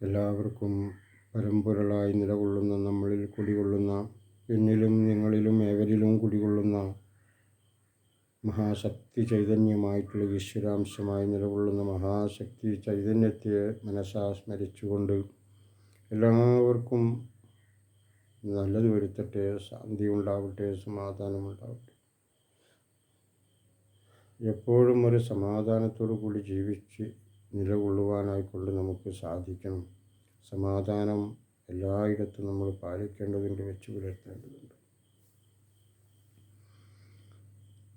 എല്ലാവർക്കും പരമ്പൊരുളായി നിലകൊള്ളുന്ന നമ്മളിൽ കുടികൊള്ളുന്ന എന്നിലും നിങ്ങളിലും ഏവരിലും കുടികൊള്ളുന്ന മഹാശക്തി ചൈതന്യമായിട്ടുള്ള ഈശ്വരാംശമായി നിലകൊള്ളുന്ന മഹാശക്തി ചൈതന്യത്തെ മനസ്സാ സ്മരിച്ചുകൊണ്ട് എല്ലാവർക്കും നല്ലത് വരുത്തട്ടെ ശാന്തി ഉണ്ടാവട്ടെ സമാധാനം ഉണ്ടാവട്ടെ. എപ്പോഴും ഒരു സമാധാനത്തോടു കൂടി ജീവിച്ച് നിലകൊള്ളുവാനായിക്കൊണ്ട് നമുക്ക് സാധിക്കണം. സമാധാനം എല്ലായിടത്തും നമ്മൾ പാലിക്കേണ്ടതുണ്ട് വെച്ച് പുലർത്തേണ്ടതുണ്ട്.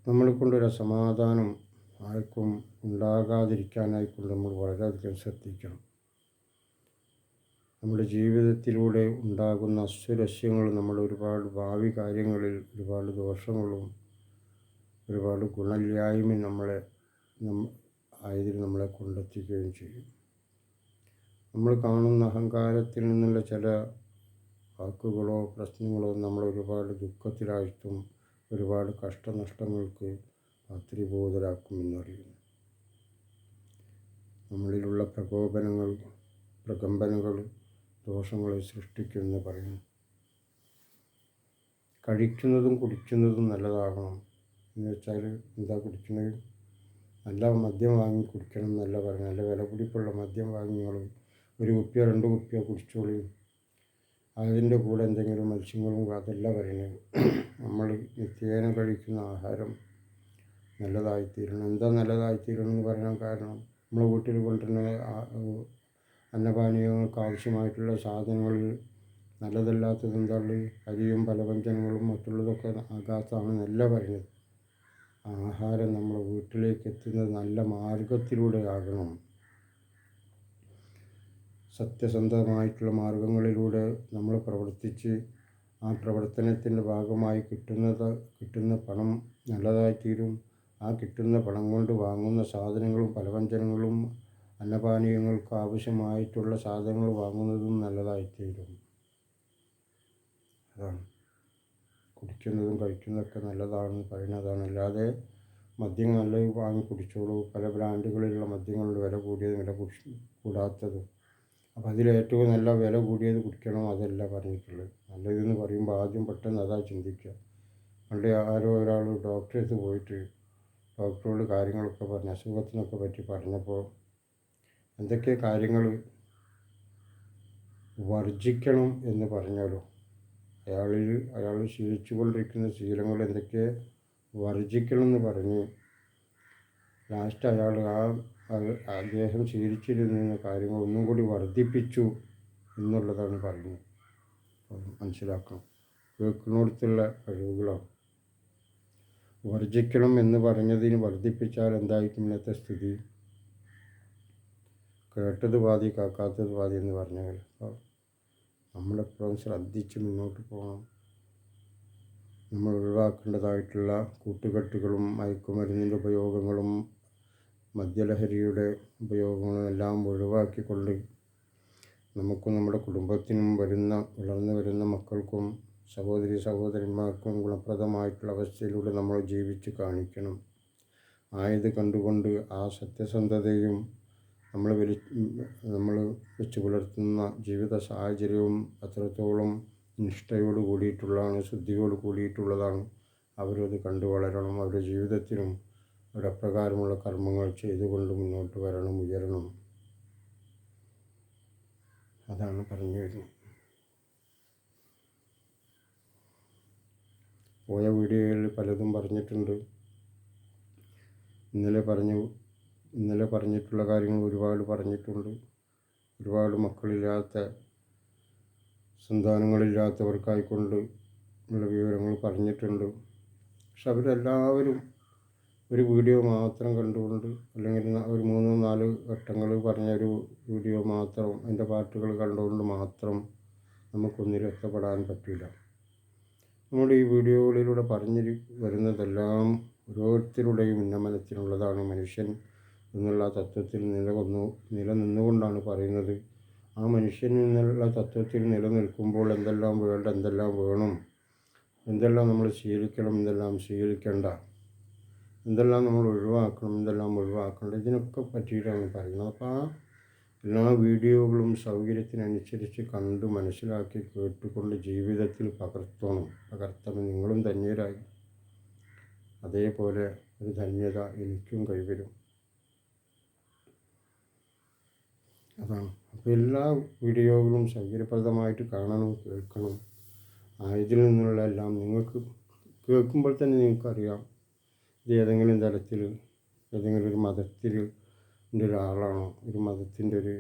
നമ്മളെ കൊണ്ടൊരു സമാധാനം ആർക്കും ഉണ്ടാകാതിരിക്കാനായിക്കൊണ്ട് നമ്മൾ വളരെയധികം ശ്രദ്ധിക്കണം. നമ്മുടെ ജീവിതത്തിലൂടെ ഉണ്ടാകുന്ന അസ്വരസ്യങ്ങൾ നമ്മൾ ഒരുപാട് ഭാവി കാര്യങ്ങളിൽ ഒരുപാട് ദോഷങ്ങളും ഒരുപാട് ഗുണമില്ലായ്മയും നമ്മളെ ആയതിൽ നമ്മളെ കൊണ്ടെത്തിക്കുകയും ചെയ്യും. നമ്മൾ കാണുന്ന അഹങ്കാരത്തിൽ നിന്നുള്ള ചില വാക്കുകളോ പ്രശ്നങ്ങളോ നമ്മൾ ഒരുപാട് ദുഃഖത്തിലാഴ്ത്തും ഒരുപാട് കഷ്ടനഷ്ടങ്ങൾക്ക് അത്രിബോധരാക്കുമെന്നറിയുന്നു നമ്മളിലുള്ള പ്രകോപനങ്ങൾ പ്രകമ്പനങ്ങൾ ദോഷങ്ങളെ സൃഷ്ടിക്കുമെന്ന് പറയുന്നു. കഴിക്കുന്നതും കുടിക്കുന്നതും നല്ലതാകണം. എന്ന് വെച്ചാൽ എന്താ കുടിക്കുന്നത്? നല്ല മദ്യം വാങ്ങി കുടിക്കണം എന്നല്ല പറഞ്ഞു നല്ല വില പിടിപ്പുള്ള മദ്യം വാങ്ങിയോളും ഒരു കുപ്പിയോ രണ്ട് കുപ്പിയോ കുടിച്ചോളി. അതിന്റെ കൂടെ എന്തെങ്കിലും മത്സ്യങ്ങളും അതല്ല പറയുന്നത്. നമ്മൾ നിത്യേന കഴിക്കുന്ന ആഹാരം നല്ലതായിത്തീരണം. എന്താ നല്ലതായിത്തീരണം എന്ന് പറയാൻ കാരണം നമ്മൾ വീട്ടിൽ കൊണ്ടുവരുന്ന അന്നപാനീയങ്ങൾക്ക് ആവശ്യമായിട്ടുള്ള സാധനങ്ങളിൽ നല്ലതല്ലാത്തത് എന്താണ് അരിയും പലവ്യഞ്ജനങ്ങളും മറ്റുള്ളതൊക്കെ ആകാത്തതാണ് നല്ല പറയുന്നത്. ആഹാരം നമ്മുടെ വീട്ടിലേക്ക് എത്തുന്നത് നല്ല മാർഗത്തിലൂടെ ആകണം സത്യസന്ധമായിട്ടുള്ള മാർഗങ്ങളിലൂടെ നമ്മൾ പ്രവർത്തിച്ച് ആ പ്രവർത്തനത്തിന്റെ ഭാഗമായി കിട്ടുന്നത് കിട്ടുന്ന പണം നല്ലതായിത്തീരും. ആ കിട്ടുന്ന പണം കൊണ്ട് വാങ്ങുന്ന സാധനങ്ങളും പലവ്യഞ്ജനങ്ങളും അന്നപാനീയങ്ങൾക്ക് ആവശ്യമായിട്ടുള്ള സാധനങ്ങൾ വാങ്ങുന്നതും നല്ലതായിത്തീരും. അതാണ്. കുടിക്കുന്നതും കഴിക്കുന്നതൊക്കെ നല്ലതാണെന്ന് പറയുന്നതാണ്. അല്ലാതെ മദ്യം നല്ല വാങ്ങി കുടിച്ചോളൂ. പല ബ്രാൻഡുകളിലുള്ള മദ്യങ്ങളുടെ വില കൂടിയതും വില കൂടാത്തതും. അപ്പോൾ അതിലേറ്റവും നല്ല വില കൂടിയത് കുടിക്കണം അതല്ല പറഞ്ഞിട്ടുള്ളത്. നല്ലതെന്ന് പറയുമ്പോൾ ആദ്യം പെട്ടെന്ന് അതാ ചിന്തിക്കുക. പണ്ട് ആരോ ഒരാൾ ഡോക്ടറെടുത്ത് പോയിട്ട് ഡോക്ടറോട് കാര്യങ്ങളൊക്കെ പറഞ്ഞ് അസുഖത്തിനൊക്കെ പറ്റി പറഞ്ഞപ്പോൾ എന്തൊക്കെ കാര്യങ്ങൾ വർജിക്കണം എന്ന് പറഞ്ഞാലോ? അയാളിൽ അയാൾ ശീലിച്ചു കൊണ്ടിരിക്കുന്ന ശീലങ്ങൾ എന്തൊക്കെ വർജിക്കണം എന്ന് പറഞ്ഞ്. ലാസ്റ്റ് അയാൾ ആ അദ്ദേഹം ശീലിച്ചിരുന്ന കാര്യങ്ങൾ ഒന്നും കൂടി വർദ്ധിപ്പിച്ചു എന്നുള്ളതാണ് പറഞ്ഞു മനസ്സിലാക്കണം കേൾക്കുന്നിടത്തുള്ള കഴിവുകളാണ്. വർജിക്കണം എന്ന് പറഞ്ഞതിന് വർദ്ധിപ്പിച്ചാൽ എന്തായിരിക്കും ഇന്നത്തെ സ്ഥിതി? കേട്ടത് പാതി കാക്കാത്തത് പാതി എന്ന് പറഞ്ഞാൽ. നമ്മളെപ്പോഴും ശ്രദ്ധിച്ച് മുന്നോട്ട് പോകണം. നമ്മൾ ഒഴിവാക്കേണ്ടതായിട്ടുള്ള കൂട്ടുകെട്ടുകളും മയക്കുമരുന്നിന്റെ ഉപയോഗങ്ങളും മദ്യലഹരിയുടെ ഉപയോഗങ്ങളും എല്ലാം ഒഴിവാക്കിക്കൊണ്ട് നമുക്കും നമ്മുടെ കുടുംബത്തിനും വരുന്ന വളർന്നു വരുന്ന മക്കൾക്കും സഹോദരി സഹോദരന്മാർക്കും ഗുണപ്രദമായിട്ടുള്ള അവസ്ഥയിലൂടെ നമ്മൾ ജീവിച്ച് കാണിക്കണം. ആയത് കണ്ടുകൊണ്ട് ആ സത്യസന്ധതയും നമ്മൾ വിളി നമ്മൾ വെച്ച് പുലർത്തുന്ന ജീവിത സാഹചര്യവും അത്രത്തോളം നിഷ്ഠയോട് കൂടിയിട്ടുള്ളതാണ് ശുദ്ധിയോട് കൂടിയിട്ടുള്ളതാണ്. അവരത് കണ്ടു വളരണം അവരുടെ ജീവിതത്തിനും അവരുടെ അപ്രകാരമുള്ള കർമ്മങ്ങൾ ചെയ്തുകൊണ്ട് മുന്നോട്ട് വരണം ഉയരണം. അതാണ് പറഞ്ഞു വരുന്നത്. പോയ വീഡിയോകളിൽ പലതും പറഞ്ഞിട്ടുണ്ട്. ഇന്നലെ പറഞ്ഞു ഇന്നലെ പറഞ്ഞിട്ടുള്ള കാര്യങ്ങൾ ഒരുപാട് പറഞ്ഞിട്ടുണ്ട്. ഒരുപാട് മക്കളില്ലാത്ത സന്താനങ്ങളില്ലാത്തവർക്കായിക്കൊണ്ട് ഉള്ള വിവരങ്ങൾ പറഞ്ഞിട്ടുണ്ട്. പക്ഷെ അവരെല്ലാവരും ഒരു വീഡിയോ മാത്രം കണ്ടുകൊണ്ട് അല്ലെങ്കിൽ ഒരു മൂന്നോ നാല് ഘട്ടങ്ങൾ പറഞ്ഞ ഒരു വീഡിയോ മാത്രം അതിന്റെ പാട്ടുകൾ കണ്ടുകൊണ്ട് മാത്രം നമുക്കൊന്ന് രക്ഷപ്പെടാൻ പറ്റില്ല. നമ്മുടെ ഈ വീഡിയോകളിലൂടെ പറഞ്ഞു വരുന്നതെല്ലാം ഓരോരുത്തരുടെയും ഉന്നമനത്തിനുള്ളതാണ് മനുഷ്യൻ. എന്നുള്ള തത്വത്തിൽ നിലകൊന്നു നിലനിന്നുകൊണ്ടാണ് പറയുന്നത്. ആ മനുഷ്യൻ എന്നുള്ള തത്വത്തിൽ നിലനിൽക്കുമ്പോൾ എന്തെല്ലാം വേണ്ട എന്തെല്ലാം വേണം എന്തെല്ലാം നമ്മൾ സ്വീകരിക്കണം എന്തെല്ലാം സ്വീകരിക്കേണ്ട എന്തെല്ലാം നമ്മൾ ഒഴിവാക്കണം എന്തെല്ലാം ഒഴിവാക്കേണ്ട ഇതിനൊക്കെ പറ്റിയിട്ടാണ് പറയുന്നത്. അപ്പോൾ ആ എല്ലാ വീഡിയോകളും സൗകര്യത്തിനനുസരിച്ച് കണ്ട് മനസ്സിലാക്കി കേട്ടുകൊണ്ട് ജീവിതത്തിൽ പകർത്തണം. പകർത്തണം. നിങ്ങളും ധന്യരായി. അതേപോലെ ഒരു ധന്യത എനിക്കും കൈവരും. അതാണ് അപ്പോൾ എല്ലാ വീഡിയോകളും സൗകര്യപ്രദമായിട്ട് കാണണം കേൾക്കണം. ആയതിൽ നിന്നുള്ള എല്ലാം നിങ്ങൾക്ക് കേൾക്കുമ്പോൾ തന്നെ നിങ്ങൾക്കറിയാം. ഇത് ഏതെങ്കിലും തരത്തിൽ ഏതെങ്കിലും ഒരു മതത്തിൽ ഒരാളാണോ ഒരു മതത്തിന്റെ ഒരു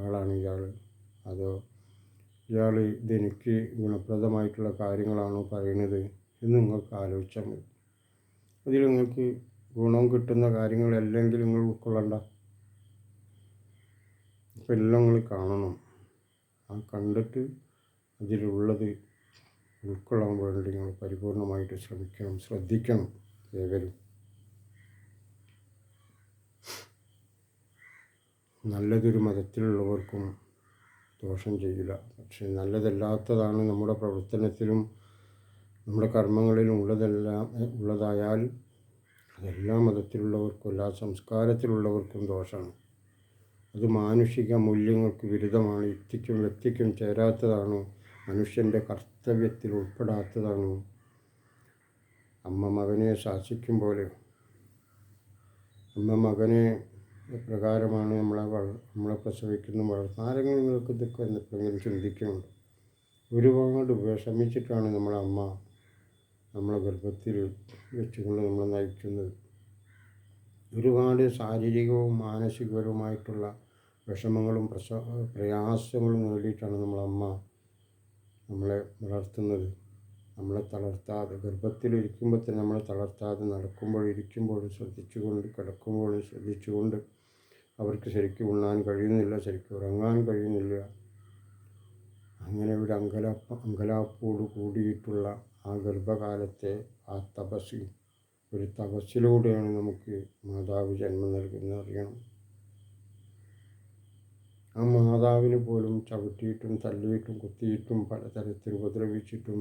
ആളാണ് ഇയാൾ അതോ ഇയാൾ ഇതെനിക്ക് ഗുണപ്രദമായിട്ടുള്ള കാര്യങ്ങളാണോ പറയുന്നത് എന്ന് നിങ്ങൾക്ക് ആലോചിച്ചാൽ മതി. അതിൽ നിങ്ങൾക്ക് ഗുണം കിട്ടുന്ന കാര്യങ്ങളല്ലെങ്കിൽ നിങ്ങൾ ഉൾക്കൊള്ളണ്ട. അപ്പോൾ എല്ലാം നിങ്ങൾ കാണണം. ആ കണ്ടിട്ട് അതിലുള്ളത് ഉൾക്കൊള്ളാൻ വേണ്ടി നിങ്ങൾ പരിപൂർണമായിട്ട് ശ്രമിക്കണം ശ്രദ്ധിക്കണം ഏവരും. നല്ലതൊരു മതത്തിലുള്ളവർക്കും ദോഷം ചെയ്യില്ല. പക്ഷേ നല്ലതല്ലാത്തതാണ് നമ്മുടെ പ്രവർത്തനത്തിലും നമ്മുടെ കർമ്മങ്ങളിലും ഉള്ളതെല്ലാം ഉള്ളതായാൽ അതെല്ലാ മതത്തിലുള്ളവർക്കും എല്ലാ സംസ്കാരത്തിലുള്ളവർക്കും ദോഷമാണ്. അത് മാനുഷിക മൂല്യങ്ങൾക്ക് വിരുദ്ധമാണ്. യുക്തിക്കും വ്യക്തിക്കും ചേരാത്തതാണ്? മനുഷ്യന്റെ കർത്തവ്യത്തിൽ ഉൾപ്പെടാത്തതാണ്? അമ്മ മകനെ ശാസിക്കും പോലെ അമ്മ മകനെ പ്രകാരമാണ് നമ്മളെ വള നമ്മളെ പ്രസവിക്കുന്ന വളർത്തുന്ന ആരെങ്കിലും നിങ്ങൾക്ക് ഇതൊക്കെ എപ്പോഴെങ്കിലും ചിന്തിക്കുന്നുണ്ട്? ഒരുപാട് വിഷമിച്ചിട്ടാണ് നമ്മളെ അമ്മ നമ്മളെ ഗർഭത്തിൽ വെച്ചുകൊണ്ട് നമ്മളെ നയിക്കുന്നത്. ഒരുപാട് ശാരീരികവും മാനസികപരവുമായിട്ടുള്ള വിഷമങ്ങളും പ്രശ പ്രയാസങ്ങളും നേടിയിട്ടാണ് നമ്മളമ്മ നമ്മളെ വളർത്തുന്നത്. നമ്മളെ തളർത്താതെ ഗർഭത്തിലിരിക്കുമ്പോൾ തന്നെ നമ്മളെ തളർത്താതെ നടക്കുമ്പോൾ ഇരിക്കുമ്പോൾ ശ്രദ്ധിച്ചുകൊണ്ട് കിടക്കുമ്പോൾ ശ്രദ്ധിച്ചുകൊണ്ട് അവർക്ക് ശരിക്കും ഉണ്ണാൻ കഴിയുന്നില്ല ശരിക്കും ഉറങ്ങാൻ കഴിയുന്നില്ല. അങ്ങനെ ഒരു അങ്കലാപ്പ അങ്കലാപ്പോട് കൂടിയിട്ടുള്ള ആ ഗർഭകാലത്തെ ആ തപസ് ഒരു തപസ്സിലൂടെയാണ് നമുക്ക് മാതാവ് ജന്മം നൽകുന്നത്. അറിയണം. ആ മാതാവിന് പോലും ചവിട്ടിയിട്ടും തല്ലിയിട്ടും കുത്തിയിട്ടും പലതരത്തിൽ ഉപദ്രവിച്ചിട്ടും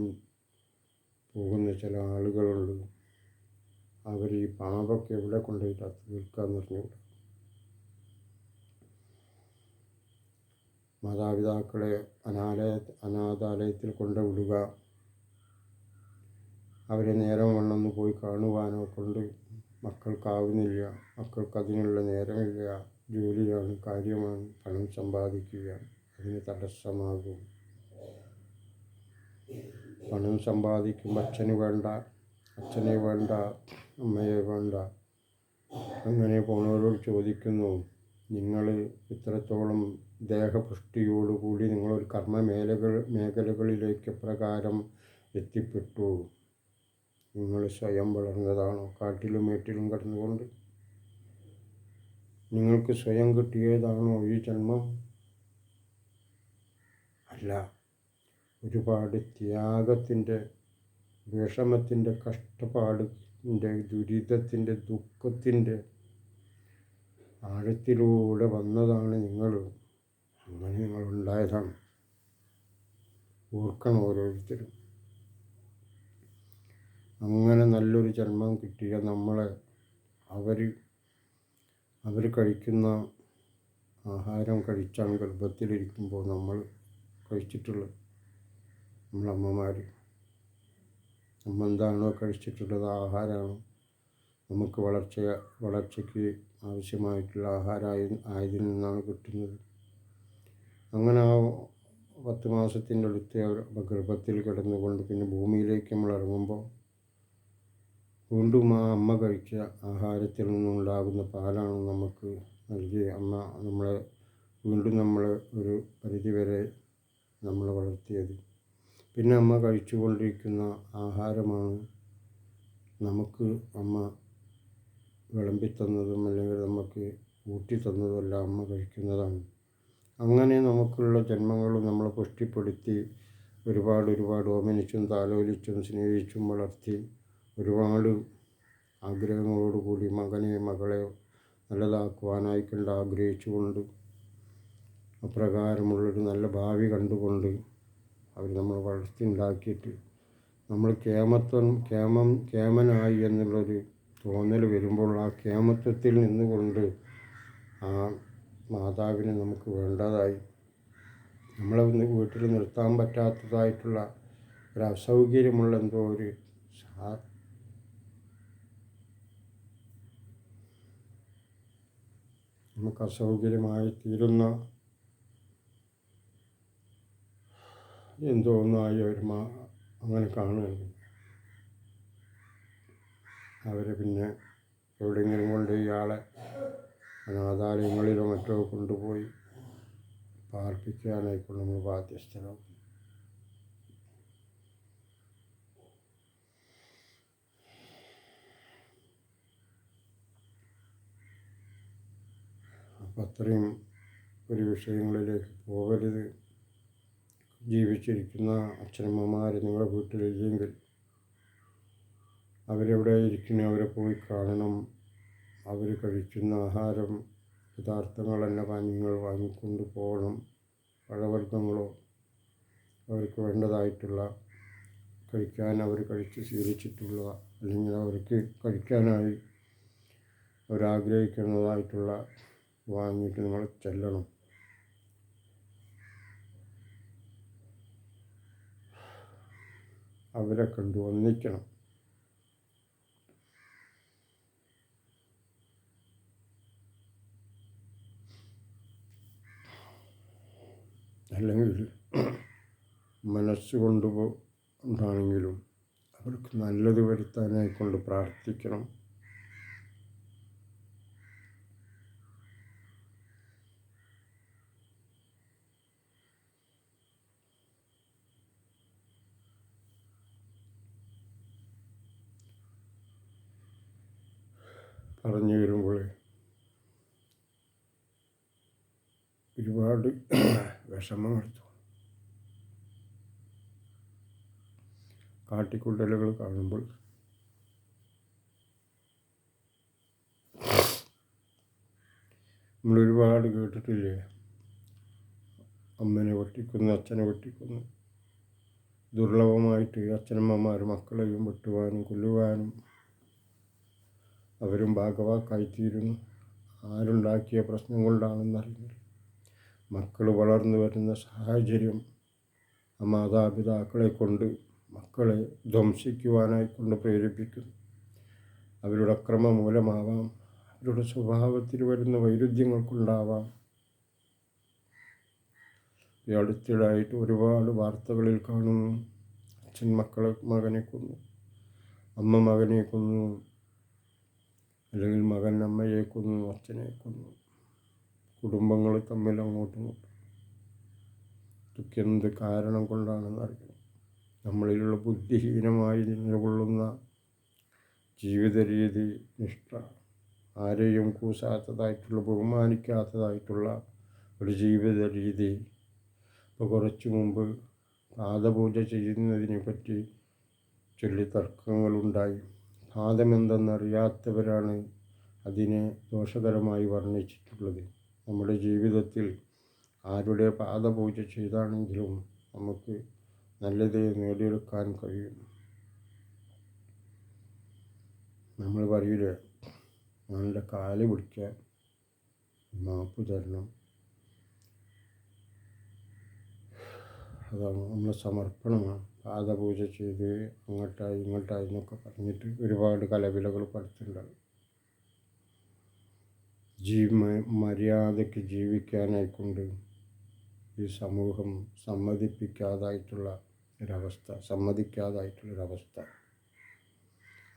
പോകുന്ന ചില ആളുകളുണ്ട്. അവർ ഈ പാപമൊക്കെ എവിടെ കൊണ്ടുപോയിട്ട് തീർക്കാന്ന് പറഞ്ഞുകൂടാ മാതാപിതാക്കളെ അനാലയ അനാഥാലയത്തിൽ കൊണ്ടുവിടുക അവരെ നേരം വണ്ണൊന്ന് പോയി കാണുവാനോ കൊണ്ട് മക്കൾക്കാവുന്നില്ല. മക്കൾക്ക് അതിനുള്ള നേരമില്ല. ജോലിയാണ് കാര്യമാണ് പണം സമ്പാദിക്കുക അതിന് തടസ്സമാകും. പണം സമ്പാദിക്കുമ്പോൾ അച്ഛന് വേണ്ട അച്ഛനെ വേണ്ട അമ്മയെ വേണ്ട. അങ്ങനെ പോണവരോട് ചോദിക്കുന്നു നിങ്ങൾ ഇത്രത്തോളം ദേഹപുഷ്ടിയോടുകൂടി നിങ്ങളൊരു കർമ്മ മേഖലകൾ മേഖലകളിലേക്ക് പ്രകാരം എത്തിപ്പെട്ടു. നിങ്ങൾ സ്വയം വളർന്നതാണോ? കാട്ടിലും വീട്ടിലും കടന്നുകൊണ്ട് നിങ്ങൾക്ക് സ്വയം കിട്ടിയതാണോ ഈ ജന്മം? അല്ല. ഒരുപാട് ത്യാഗത്തിന്റെ വിഷമത്തിന്റെ കഷ്ടപ്പാടിന്റെ ദുരിതത്തിന്റെ ദുഃഖത്തിന്റെ ആഴത്തിലൂടെ വന്നതാണ് നിങ്ങൾ. അങ്ങനെ നിങ്ങൾ ഉണ്ടായതാണ്. ഓർക്കണം ഓരോരുത്തരും. അങ്ങനെ നല്ലൊരു ജന്മം കിട്ടിയ നമ്മളെ അവർ അവർ കഴിക്കുന്ന ആഹാരം കഴിച്ചാണ് ഗർഭത്തിലിരിക്കുമ്പോൾ നമ്മൾ കഴിച്ചിട്ടുള്ളത് നമ്മളമ്മമാർ നമ്മൾ എന്താണോ കഴിച്ചിട്ടുള്ളത് ആഹാരമാണ്. നമുക്ക് വളർച്ച വളർച്ചയ്ക്ക് ആവശ്യമായിട്ടുള്ള ആഹാരമായി ആയതിൽ നിന്നാണ് കിട്ടുന്നത്. അങ്ങനെ ആ പത്ത് മാസത്തിന്റെ അടുത്ത് അവർ ഗർഭത്തിൽ കിടന്നുകൊണ്ട് പിന്നെ ഭൂമിയിലേക്ക് നമ്മൾ ഇറങ്ങുമ്പോൾ വീണ്ടും ആ അമ്മ കഴിച്ച ആഹാരത്തിൽ നിന്നുണ്ടാകുന്ന പാലാണ് നമുക്ക് നൽകി അമ്മ. നമ്മളെ വീണ്ടും നമ്മൾ ഒരു പരിധിവരെ നമ്മൾ വളർത്തിയത്. പിന്നെ അമ്മ കഴിച്ചുകൊണ്ടിരിക്കുന്ന ആഹാരമാണ് നമുക്ക് അമ്മ വിളമ്പിത്തന്നതും അല്ലെങ്കിൽ നമുക്ക് ഊട്ടിത്തന്നതും എല്ലാം അമ്മ കഴിക്കുന്നതാണ്. അങ്ങനെ നമുക്കുള്ള ജന്മങ്ങളും നമ്മളെ പുഷ്ടിപ്പെടുത്തി ഒരുപാട് ഒരുപാട് ഓമനിച്ചും താലോലിച്ചും സ്നേഹിച്ചും വളർത്തി ഒരുപാട് ആഗ്രഹങ്ങളോടുകൂടി മകനെ മകളെ നല്ലതാക്കുവാനായി കണ്ട് ആഗ്രഹിച്ചുകൊണ്ട് അപ്രകാരമുള്ളൊരു നല്ല ഭാവി കണ്ടുകൊണ്ട് അവർ നമ്മൾ വളർത്തി ഉണ്ടാക്കിയിട്ട് നമ്മൾ കേമത്വം കേമം കേമനായി എന്നുള്ളൊരു തോന്നൽ വരുമ്പോൾ ആ കേമത്വത്തിൽ നിന്നുകൊണ്ട് ആ മാതാവിനെ നമുക്ക് വേണ്ടതായി. നമ്മളെ വീട്ടിൽ നിർത്താൻ പറ്റാത്തതായിട്ടുള്ള ഒരു അസൗകര്യമുള്ള എന്തോ ഒരു നമുക്ക് അസൗകര്യമായി തീരുന്ന എന്തോ ഒന്നായി അവർ മാ അങ്ങനെ കാണുകയാണ് അവർ പിന്നെ എവിടെയെങ്കിലും കൊണ്ട് ഇയാളെ അനാഥാലയങ്ങളിലോ മറ്റോ കൊണ്ടുപോയി പാർപ്പിക്കാനായിക്കൊണ്ട് നമ്മൾ അപ്പം അത്രയും ഒരു വിഷയങ്ങളിലേക്ക് പോകരുത്. ജീവിച്ചിരിക്കുന്ന അച്ഛനമ്മമാർ നിങ്ങളുടെ വീട്ടിലില്ലെങ്കിൽ അവരെവിടെ ഇരിക്കുന്നു അവരെ പോയി കാണണം. അവർ കഴിക്കുന്ന ആഹാരം പദാർത്ഥങ്ങളല്ല പാനീയങ്ങൾ വാങ്ങിക്കൊണ്ട് പോകണം. പഴവർഗങ്ങളോ അവർക്ക് വേണ്ടതായിട്ടുള്ള കഴിക്കാൻ അവർ കഴിച്ച് ശീലിച്ചിട്ടുള്ള അല്ലെങ്കിൽ അവർക്ക് കഴിക്കാനായി അവരാഗ്രഹിക്കുന്നതായിട്ടുള്ള വാങ്ങിയിട്ട് നമ്മൾ ചെല്ലണം. അവരെ കണ്ടു ഒന്നിക്കണം. അല്ലെങ്കിൽ മനസ്സുകൊണ്ട് ഉണ്ടാണെങ്കിലും അവർക്ക് നല്ലത് വരുത്താനായിക്കൊണ്ട് പ്രാർത്ഥിക്കണം. പറഞ്ഞു വരുമ്പോൾ ഒരുപാട് വിഷമങ്ങൾ തോന്നും. കാട്ടിക്കുണ്ടലുകൾ കാണുമ്പോൾ നമ്മൾ ഒരുപാട് കേട്ടിട്ടില്ലേ? അമ്മനെ വെട്ടിക്കുന്നു അച്ഛനെ വെട്ടിക്കുന്നു ദുർലഭമായിട്ട് അച്ഛനമ്മമാർ മക്കളെയും വെട്ടുവാനും കൊല്ലുവാനും അവരും ഭാഗവാക്കായിത്തീരുന്നു. ആരുണ്ടാക്കിയ പ്രശ്നം കൊണ്ടാണെന്നറിയില്ല മക്കൾ വളർന്നു വരുന്ന സാഹചര്യം ആ മാതാപിതാക്കളെ കൊണ്ട് മക്കളെ ധ്വംസിക്കുവാനായി കൊണ്ട് പ്രേരിപ്പിക്കുന്നു. അവരുടെ അക്രമം മൂലമാവാം. അവരുടെ സ്വഭാവത്തിൽ വരുന്ന വൈരുദ്ധ്യങ്ങൾ കൊണ്ടാവാം ഈ അടുത്തിടായിട്ട് ഒരുപാട് വാർത്തകളിൽ കാണുന്നു. അച്ഛൻ മക്കളെ മകനെ കൊന്നു. അമ്മ മകനെ കൊന്നു. അല്ലെങ്കിൽ മകൻ അമ്മയെ കൊന്നു അച്ഛനെ കൊന്നു കുടുംബങ്ങൾ തമ്മിൽ അങ്ങോട്ടും ഇങ്ങോട്ടും. കാരണം കൊണ്ടാണെന്ന് അറിയണം നമ്മളിലുള്ള ബുദ്ധിഹീനമായി നിലകൊള്ളുന്ന ജീവിത രീതി നിഷ്ഠ ആരെയും കൂസാത്തതായിട്ടുള്ള ബഹുമാനിക്കാത്തതായിട്ടുള്ള ഒരു ജീവിത രീതി ഇപ്പോൾ കുറച്ചു മുമ്പ് പാദപൂജ ചെയ്യുന്നതിനെ പറ്റി ചൊല്ലി തർക്കങ്ങളുണ്ടായി. പാദമെന്തെന്നറിയാത്തവരാണ് അതിനെ ദോഷകരമായി വർണിച്ചിട്ടുള്ളത്. നമ്മുടെ ജീവിതത്തിൽ ആരുടെ പാദപൂജ ചെയ്താണെങ്കിലും നമുക്ക് നല്ലത് നേടിയെടുക്കാൻ കഴിയും. നമ്മൾ പറയില്ലേ നമ്മളുടെ കാൽ പിടിക്കാൻ മാപ്പ് തരണം. അതാണ് നമ്മളെ സമർപ്പണമാണ്. പാദപൂജ ചെയ്ത് അങ്ങോട്ടായി ഇങ്ങോട്ടായി എന്നൊക്കെ പറഞ്ഞിട്ട് ഒരുപാട് കലവിലകൾ പഠിച്ചിട്ടുണ്ടാകും ജീ മര്യാദയ്ക്ക് ജീവിക്കാനായിക്കൊണ്ട് ഈ സമൂഹം സമ്മതിപ്പിക്കാതായിട്ടുള്ള ഒരവസ്ഥ സമ്മതിക്കാതായിട്ടുള്ളൊരവസ്ഥ.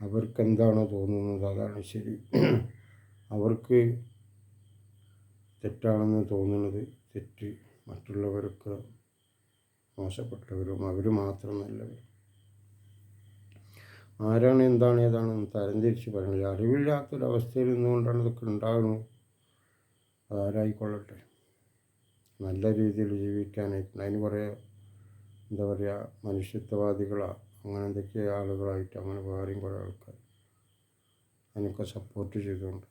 അവർക്കെന്താണോ തോന്നുന്നത് അതാണ് ശരി. അവർക്ക് തെറ്റാണെന്ന് തോന്നുന്നത് തെറ്റ് മറ്റുള്ളവർക്ക് മോശപ്പെട്ടവരും അവർ മാത്രം നല്ലവരും. ആരാണ് എന്താണ് ഏതാണെന്ന് തരംതിരിച്ച് പറയുന്നത് അറിവില്ലാത്തൊരവസ്ഥയിൽ നിന്നുകൊണ്ടാണ് ഇതൊക്കെ ഉണ്ടാകുന്നത് അതാരായിക്കൊള്ളട്ടെ? നല്ല രീതിയിൽ ജീവിക്കാനായിട്ട് അതിന് കുറേ എന്താ പറയുക മനുഷ്യത്വവാദികളാണ് അങ്ങനെ എന്തൊക്കെ ആളുകളായിട്ട് അങ്ങനെ വേറെയും കുറേ ആൾക്കാർ അതിനൊക്കെ സപ്പോർട്ട് ചെയ്തുകൊണ്ട്.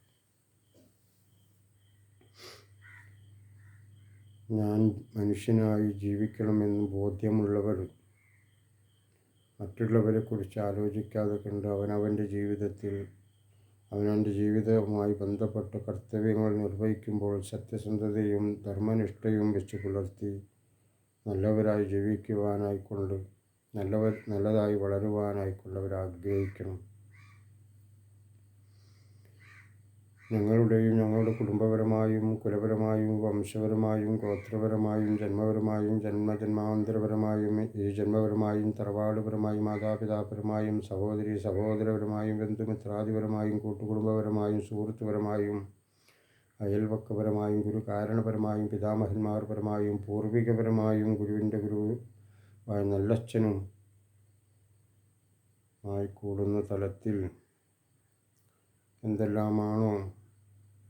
ഞാൻ മനുഷ്യനായി ജീവിക്കണമെന്ന് ബോധ്യമുള്ളവർ മറ്റുള്ളവരെക്കുറിച്ച് ആലോചിക്കാതെ കണ്ട് അവനവന്റെ ജീവിതത്തിൽ അവനവന്റെ ജീവിതവുമായി ബന്ധപ്പെട്ട കർത്തവ്യങ്ങൾ നിർവഹിക്കുമ്പോൾ സത്യസന്ധതയും ധർമ്മനിഷ്ഠയും വെച്ച് പുലർത്തി നല്ലവരായി ജീവിക്കുവാനായിക്കൊണ്ട് നല്ലവർ നല്ലതായി വളരുവാനായിക്കൊണ്ടവർ ഞങ്ങളുടെയും ഞങ്ങളുടെ കുടുംബപരമായും കുലപരമായും വംശപരമായും ഗോത്രപരമായും ജന്മപരമായും ജന്മജന്മാന്തരപരമായും ഈ ജന്മപരമായും തറവാടുപരമായും മാതാപിതാപരമായും സഹോദരി സഹോദരപരമായും ബന്ധുമിത്രാദിപരമായും കൂട്ടുകുടുംബപരമായും സുഹൃത്തുപരമായും അയൽവക്കപരമായും ഗുരുകാരണപരമായും പിതാമഹന്മാർപരമായും പൂർവികപരമായും ഗുരുവിന്റെ ഗുരു നല്ലച്ഛനും ആയിക്കൂടുന്ന തലത്തിൽ എന്തെല്ലാമാണോ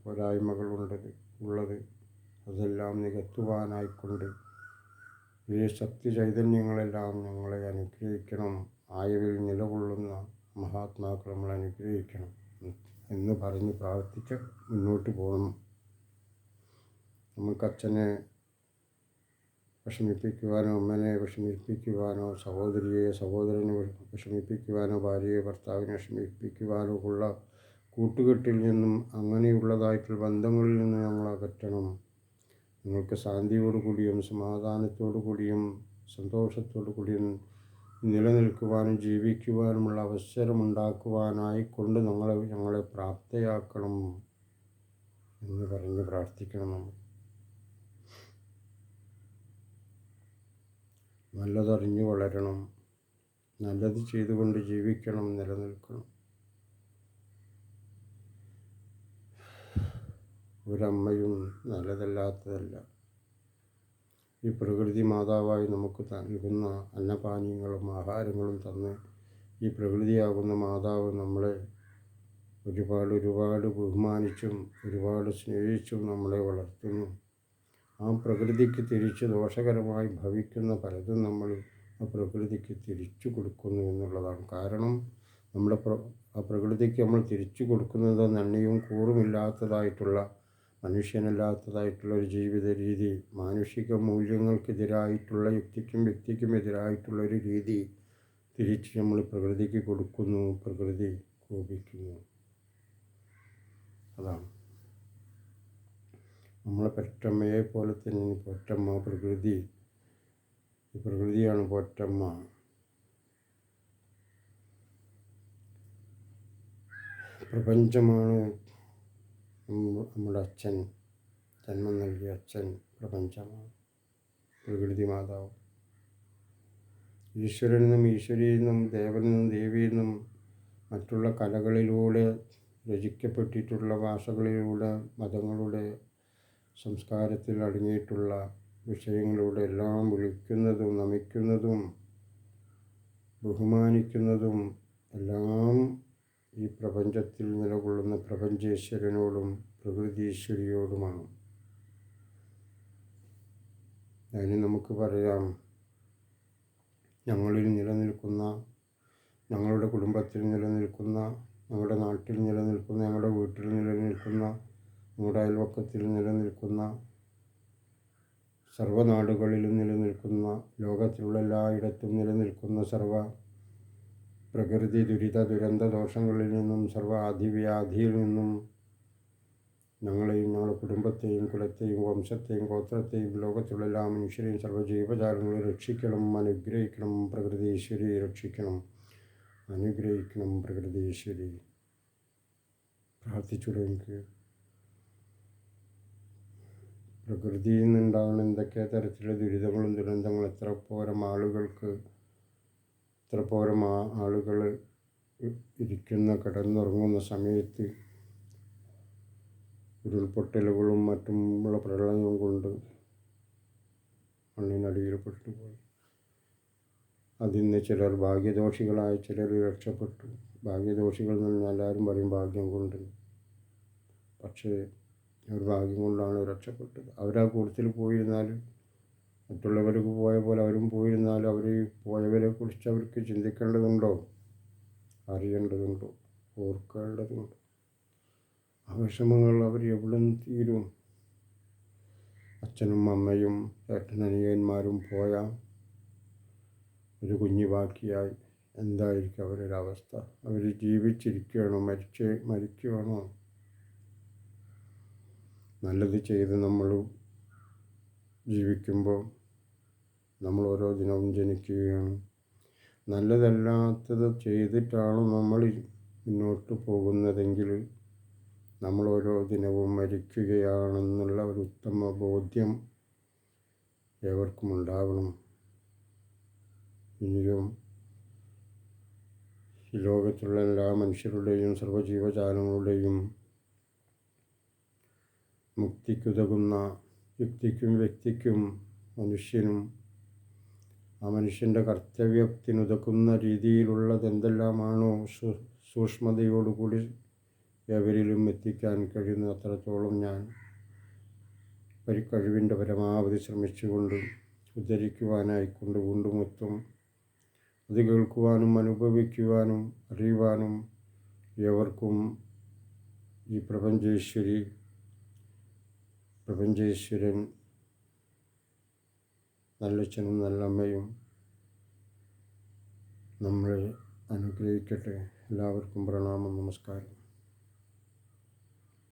പോരായ്മകളുള്ളത് ഉള്ളത് അതെല്ലാം നികത്തുവാനായിക്കൊണ്ട് ഈ ശക്തി ചൈതന്യങ്ങളെല്ലാം ഞങ്ങളെ അനുഗ്രഹിക്കണം. ആയവിൽ നിലകൊള്ളുന്ന മഹാത്മാക്കൾ നമ്മൾ അനുഗ്രഹിക്കണം എന്ന് പറഞ്ഞ് പ്രാർത്ഥിച്ച് മുന്നോട്ട് പോകണം. നമുക്ക് അച്ഛനെ വിഷമിപ്പിക്കുവാനോ അമ്മനെ വിഷമിപ്പിക്കുവാനോ സഹോദരിയെ സഹോദരനെ വിഷമിപ്പിക്കുവാനോ ഭാര്യയെ ഭർത്താവിനെ വിഷമിപ്പിക്കുവാനോ ഉള്ള കൂട്ടുകെട്ടിൽ നിന്നും അങ്ങനെയുള്ളതായിട്ടുള്ള ബന്ധങ്ങളിൽ നിന്നും ഞങ്ങൾ അകറ്റണം. നിങ്ങൾക്ക് ശാന്തിയോടു കൂടിയും സമാധാനത്തോടു കൂടിയും സന്തോഷത്തോടു കൂടിയും നിലനിൽക്കുവാനും ജീവിക്കുവാനുമുള്ള അവസരമുണ്ടാക്കുവാനായി കൊണ്ട് ഞങ്ങളെ ഞങ്ങളെ പ്രാപ്തയാക്കണം എന്ന് പറഞ്ഞ് പ്രാർത്ഥിക്കണം നമ്മൾ. നല്ലതറിഞ്ഞു വളരണം. നല്ലത് ചെയ്തുകൊണ്ട് ജീവിക്കണം നിലനിൽക്കണം. ഒരമ്മയും നല്ലതല്ലാത്തതല്ല. ഈ പ്രകൃതി മാതാവായി നമുക്ക് നൽകുന്ന അന്നപാനീയങ്ങളും ആഹാരങ്ങളും തന്ന് ഈ പ്രകൃതിയാകുന്ന മാതാവ് നമ്മളെ ഒരുപാട് ഒരുപാട് ബഹുമാനിച്ചും ഒരുപാട് സ്നേഹിച്ചും നമ്മളെ വളർത്തുന്നു. ആ പ്രകൃതിക്ക് തിരിച്ച് ദോഷകരമായി ഭവിക്കുന്ന പലതും നമ്മൾ ആ പ്രകൃതിക്ക് തിരിച്ചു കൊടുക്കുന്നു എന്നുള്ളതാണ്. കാരണം നമ്മുടെ ആ പ്രകൃതിക്ക് നമ്മൾ തിരിച്ചു കൊടുക്കുന്നത് നന്ദിയും കൂറുമില്ലാത്തതായിട്ടുള്ള മനുഷ്യനല്ലാത്തതായിട്ടുള്ള ഒരു ജീവിത രീതി മാനുഷിക മൂല്യങ്ങൾക്കെതിരായിട്ടുള്ള യുക്തിക്കും വ്യക്തിക്കും എതിരായിട്ടുള്ള ഒരു രീതി തിരിച്ച് നമ്മൾ പ്രകൃതിക്ക് കൊടുക്കുന്നു പ്രകൃതി കോപിക്കുന്നു. അതാണ്. നമ്മളെ പെറ്റമ്മയെ പോലെ തന്നെ പൊറ്റമ്മ പ്രകൃതി പ്രകൃതിയാണ് പൊറ്റമ്മ. പ്രപഞ്ചമാണ് നമ്മുടെ അച്ഛൻ ജന്മം നൽകിയ അച്ഛൻ പ്രപഞ്ചമാണ്. പ്രകൃതി മാതാവ്. ഈശ്വരനിൽ നിന്നും ഈശ്വരിയിൽ നിന്നും ദേവനിൽ നിന്നും ദേവിയിൽ നിന്നും മറ്റുള്ള കലകളിലൂടെ രചിക്കപ്പെട്ടിട്ടുള്ള ഭാഷകളിലൂടെ മതങ്ങളുടെ സംസ്കാരത്തിൽ അടങ്ങിയിട്ടുള്ള വിഷയങ്ങളിലൂടെ എല്ലാം വിളിക്കുന്നതും നമിക്കുന്നതും ബഹുമാനിക്കുന്നതും എല്ലാം ഈ പ്രപഞ്ചത്തിൽ നിലകൊള്ളുന്ന പ്രപഞ്ചേശ്വരനോടും പ്രകൃതീശ്വരിയോടുമാണ്. അതിന് നമുക്ക് പറയാം ഞങ്ങളിൽ നിലനിൽക്കുന്ന ഞങ്ങളുടെ കുടുംബത്തിൽ നിലനിൽക്കുന്ന ഞങ്ങളുടെ നാട്ടിൽ നിലനിൽക്കുന്ന ഞങ്ങളുടെ വീട്ടിൽ നിലനിൽക്കുന്ന നമ്മുടെ അയൽവക്കത്തിൽ നിലനിൽക്കുന്ന സർവനാടുകളിലും നിലനിൽക്കുന്ന ലോകത്തിലുള്ള എല്ലായിടത്തും നിലനിൽക്കുന്ന സർവ പ്രകൃതി ദുരിത ദുരന്ത ദോഷങ്ങളിൽ നിന്നും സർവാധിവ്യാധിയിൽ നിന്നും ഞങ്ങളെയും ഞങ്ങളുടെ കുടുംബത്തെയും കുലത്തെയും വംശത്തെയും ഗോത്രത്തെയും ലോകത്തിലുള്ള എല്ലാ മനുഷ്യരെയും സർവജീവജാലങ്ങളെയും രക്ഷിക്കണം അനുഗ്രഹിക്കണം പ്രകൃതീശ്വരി രക്ഷിക്കണം. അനുഗ്രഹിക്കണം പ്രകൃതീശ്വരി. പ്രാർത്ഥിച്ചു എനിക്ക് പ്രകൃതിയിൽ നിന്നുണ്ടാകുന്ന എന്തൊക്കെ തരത്തിലുള്ള ദുരിതങ്ങളും ദുരന്തങ്ങളും എത്ര പോരം ആളുകൾക്ക് എത്ര ആ ആളുകൾ ഇരിക്കുന്ന കിടന്നുറങ്ങുന്ന സമയത്ത് ഉരുൾപൊട്ടലുകളും മറ്റുമുള്ള പ്രളയങ്ങളും കൊണ്ട് മണ്ണിനടിയിൽ പെട്ടുപോയി. അതിൽ നിന്ന് ചിലർ ഭാഗ്യദോഷികളായി ചിലർ രക്ഷപ്പെട്ടു. ഭാഗ്യദോഷികൾ എന്ന് എല്ലാവരും പറയും ഭാഗ്യം കൊണ്ട്. പക്ഷേ ഒരു ഭാഗ്യം കൊണ്ടാണ് രക്ഷപ്പെട്ടത്. അവരാ കൂട്ടത്തിൽ പോയിരുന്നാൽ മറ്റുള്ളവർക്ക് പോയ പോലെ അവരും പോയിരുന്നാൽ അവർ പോയവരെ കുറിച്ച് അവർക്ക് ചിന്തിക്കേണ്ടതുണ്ടോ? അറിയേണ്ടതുണ്ടോ? ഓർക്കേണ്ടതുണ്ടോ. ആ വിഷമങ്ങൾ അവർ എവിടെ തീരും? അച്ഛനും അമ്മയും ഏട്ടനനിയന്മാരും പോയ ഒരു കുഞ്ഞു ബാക്കിയായി എന്തായിരിക്കും അവരുടെ അവസ്ഥ? അവർ ജീവിച്ചിരിക്കുകയാണോ? മരിച്ച് മരിക്കുകയാണോ നല്ലത് ചെയ്ത് നമ്മൾ ജീവിക്കുമ്പോൾ നമ്മൾ ഓരോ ദിനവും ജനിക്കുകയാണ്. നല്ലതല്ലാത്തത് ചെയ്തിട്ടാണ് നമ്മൾ മുന്നോട്ട് പോകുന്നതെങ്കിൽ നമ്മൾ ഓരോ ദിനവും മരിക്കുകയാണെന്നുള്ള ഒരു ഉത്തമ ബോധ്യം ഏവർക്കും ഉണ്ടാവണം ഇനിയും ഈ ലോകത്തുള്ള എല്ലാ മനുഷ്യരുടെയും സർവജീവജാലങ്ങളുടെയും മുക്തിക്കുതകുന്ന യുക്തിക്കും വ്യക്തിക്കും മനുഷ്യനും ആ മനുഷ്യന്റെ കർത്തവ്യത്തിനുതകുന്ന രീതിയിലുള്ളത് എന്തെല്ലാമാണോ സൂക്ഷ്മതയോടുകൂടി എവരിലും എത്തിക്കാൻ കഴിയുന്ന അത്രത്തോളം ഞാൻ ഒരു കഴിവിന്റെ പരമാവധി ശ്രമിച്ചുകൊണ്ട് ഉദ്ധരിക്കുവാനായിക്കൊണ്ട് വീണ്ടും എത്തും അത് കേൾക്കുവാനും അനുഭവിക്കുവാനും അറിയുവാനും എവർക്കും ഈ പ്രപഞ്ചേശ്വരി പ്രപഞ്ചേശ്വരൻ നല്ലച്ഛനും നല്ലമ്മയും നമ്മളെ അനുഗ്രഹിക്കട്ടെ. എല്ലാവർക്കും പ്രണാമം നമസ്കാരം.